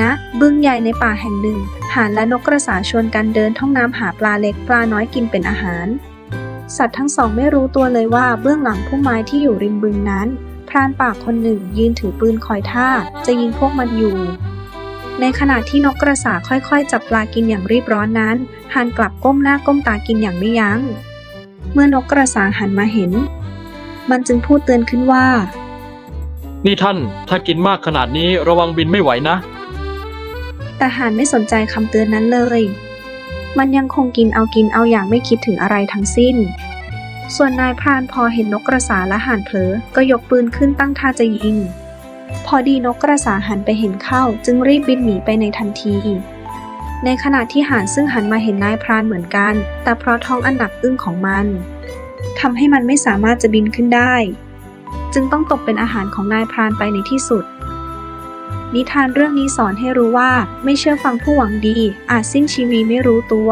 นะเบึงใหญ่ในป่าแห่งหนึ่ง ห่านและนกกระสาชวนกันเดินท่องน้ำหาปลาเล็กปลาน้อยกินเป็นอาหาร สัตว์ทั้งสองไม่รู้ตัวเลยว่าเบื้องหลังพุ่มไม้ที่อยู่ริมบึงนั้น พรานป่าคนหนึ่งยืนถือปืนคอยท่า จะยิงพวกมันอยู่ ในขณะที่นกกระสาค่อยๆ จับปลากินอย่างรีบร้อนนั้นห่านกลับก้มหน้าก้มตากินอย่างไม่ยัง้ง เมื่อนกกระสาหันมาเห็น มันจึงพูดเตือนขึ้นว่านี่ท่าน ถ้ากินมากขนาดนี้ระวังบินไม่ไหวนะ แต่หานไม่สนใจคำเตือนนั้นเลย มันยังคงกินเอากินเอาอย่างไม่คิดถึงอะไรทั้งสิ้น ส่วนนายพรานพอเห็นนกกระสาและห่านเผลอ ก็ยกปืนขึ้นตั้งท่าจะยิง พอดีนกกระสาหันไปเห็นเข้า จึงรีบบินหนีไปในทันทีในขณะที่ห่านซึ่งหันมาเห็นนายพรานเหมือนกัน แต่เพราะท้องอันหนักอึ้งของมันทำให้มันไม่สามารถจะบินขึ้นได้ จึงต้องตกเป็นอาหารของนายพรานไปในที่สุด นิทานเรื่องนี้สอนให้รู้ว่า ไม่เชื่อฟังผู้หวังดี อาจสิ้นชีวีไม่รู้ตัว